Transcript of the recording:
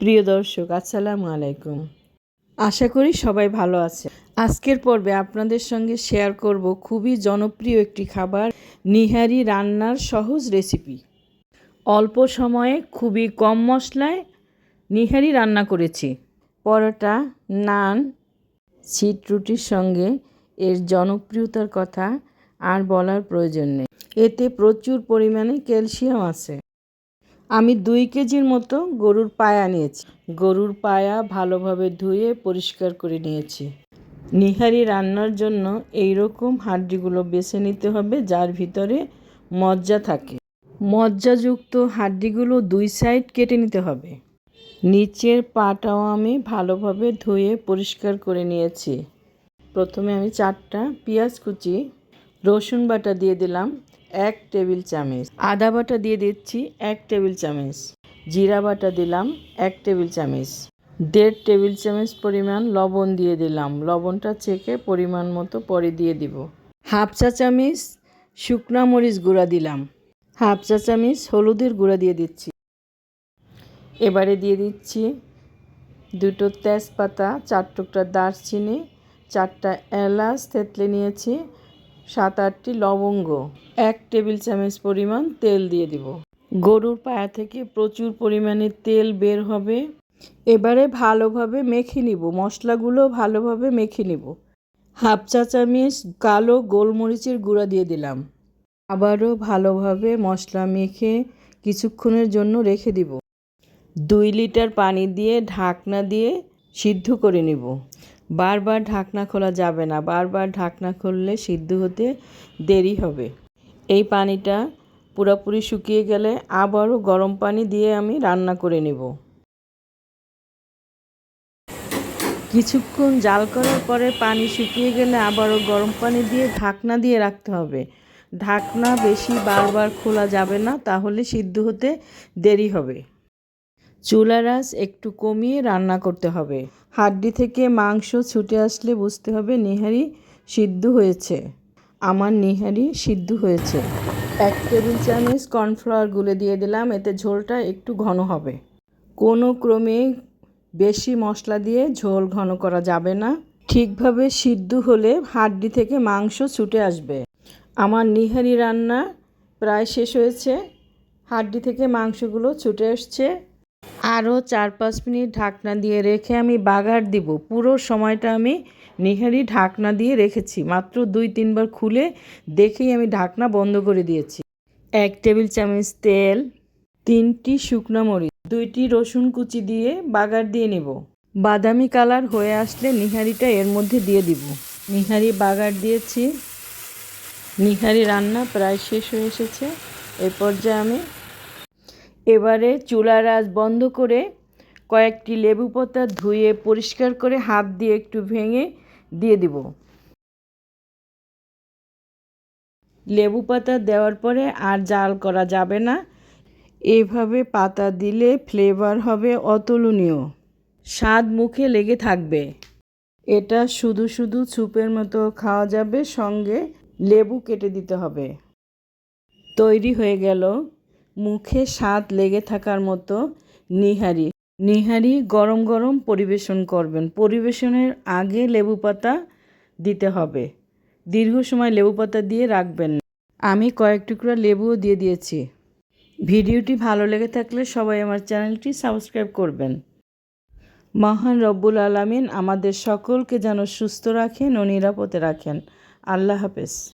প্রিয় দর্শক, আসসালামু আলাইকুম। আশা করি সবাই ভালো আছে। আজকের পর্বে আপনাদের সঙ্গে শেয়ার করব খুবই জনপ্রিয় একটি খাবার, নিহারি রান্নার সহজ রেসিপি অল্প সময়ে খুবই কম মশলায় নিহারি রান্না করেছি। পরোটা, নান সিট রুটির সঙ্গে এর জনপ্রিয়তার কথা আর বলার প্রয়োজন নেই। এতে প্রচুর পরিমাণে ক্যালসিয়াম আছে। আমি দুই কেজির মতো গরুর পায়া নিয়েছি। গরুর পায়া ভালোভাবে ধুয়ে পরিষ্কার করে নিয়েছি। নিহারি রান্নার জন্য এই রকম হাড্ডিগুলো বেছে নিতে হবে, যার ভিতরে মজ্জা থাকে। মজ্জাযুক্ত হাড্ডিগুলো দুই সাইড কেটে নিতে হবে। নিচের পাটাও আমি ভালোভাবে ধুয়ে পরিষ্কার করে নিয়েছি। প্রথমে আমি চারটা পেঁয়াজ কুচি, রসুন বাটা দিয়ে দিলাম। এক টেবিল চামচ। আদা বাটা দিয়ে দিচ্ছি এক টেবিল চামচ। জিরা বাটা দিলাম এক টেবিল চামচ। দেড় টেবিল চামচ পরিমাণ লবণ দিয়ে দিলাম। লবণটা চেকে পরিমাণ মতো পরে দিয়ে দিব। হাফ চা চামচ শুকনা মরিচ গুঁড়া দিলাম। হাফ চা চামচ হলুদের গুঁড়া দিয়ে দিচ্ছি। এবারে দিয়ে দিচ্ছি দুটো তেজপাতা, চার টুকরা দারচিনি, চারটা এলাচ থেতলে নিয়েছি। সাত আটটি লবঙ্গ, এক টেবিল চামচ পরিমাণ তেল দিয়ে দিব। গরুর পায়া থেকে প্রচুর পরিমাণে তেল বের হবে। এবারে ভালোভাবে মেখে নিব। মশলাগুলো ভালোভাবে মেখে নিব। হাফ চা চামচ কালো গোলমরিচের গুঁড়া দিয়ে দিলাম। আবারও ভালোভাবে মশলা মেখে কিছুক্ষণের জন্য রেখে দিব। দুই লিটার পানি দিয়ে ঢাকনা দিয়ে সিদ্ধ করে নিব। বারবার ঢাকনা খোলা যাবে না, বারবার ঢাকনা খুললে সিদ্ধ হতে দেরি হবে। এই পানিটা পুরোপুরি শুকিয়ে গেলে আবারও গরম পানি দিয়ে আমি রান্না করে নেব। কিছুক্ষণ জাল করার পরে পানি শুকিয়ে গেলে আবারও গরম পানি দিয়ে ঢাকনা দিয়ে রাখতে হবে। ঢাকনা বেশি বারবার খোলা যাবে না, তাহলে সিদ্ধ হতে দেরি হবে। চুলার আঁচ একটু কমিয়ে রান্না করতে হবে। হাড্ডি থেকে মাংস ছুটে আসলে বুঝতে হবে নিহারি সিদ্ধ হয়েছে। আমার নিহারি সিদ্ধ হয়েছে। এক টেবিল চামচ কর্নফ্লাওয়ার গুলে দিয়ে দিলাম, এতে ঝোলটা একটু ঘন হবে। কোনো ক্রমে বেশি মশলা দিয়ে ঝোল ঘন করা যাবে না। ঠিকভাবে সিদ্ধ হলে হাড্ডি থেকে মাংস ছুটে আসবে। আমার নিহারি রান্না প্রায় শেষ হয়েছে। হাড্ডি থেকে মাংসগুলো ছুটে আসছে। আরও চার পাঁচ মিনিট ঢাকনা দিয়ে রেখে আমি বাগার দিব। পুরো সময়টা আমি নিহারি ঢাকনা দিয়ে রেখেছি। মাত্র দুই, তিনবার খুলে দেখেই আমি ঢাকনা বন্ধ করে দিয়েছি। এক টেবিল চামচ তেল, তিনটি শুকনো মরিচ, দুইটি রসুন কুচি দিয়ে বাগার দিয়ে নেব। বাদামি কালার হয়ে আসলে নিহারিটা এর মধ্যে দিয়ে দিব। নিহারি বাগার দিয়েছি। নিহারি রান্না প্রায় শেষ হয়ে এসেছে। এ পর্যায়ে আমি এবারে চুলার আজ বন্ধ করে কয়েকটি লেবু পাতা ধুয়ে পরিষ্কার করে হাত দিয়ে একটু ভেঙে দিয়ে দিব। লেবু পাতা দেওয়ার পরে আর জাল করা যাবে না। এভাবে পাতা দিলে ফ্লেভার হবে অতুলনীয়। স্বাদ মুখে লেগে থাকবে। এটা শুধু শুধু স্যুপের মতো খাওয়া যাবে, সঙ্গে লেবু কেটে দিতে হবে। তৈরি হয়ে গেল মুখে স্বাদ লেগে থাকার মতো নিহারি। নিহারি গরম গরম পরিবেশন করবেন। পরিবেশনের আগে লেবু পাতা দিতে হবে। দীর্ঘ সময় লেবু পাতা দিয়ে রাখবেন আমি কয়েক টুকরা লেবুও দিয়ে দিয়েছি। ভিডিওটি ভালো লেগে থাকলে সবাই আমার চ্যানেলটি সাবস্ক্রাইব করবেন। মহান রব্বুল আলমিন আমাদের সকলকে যেন সুস্থ রাখেন ও নিরাপদে রাখেন। আল্লাহ হাফেজ।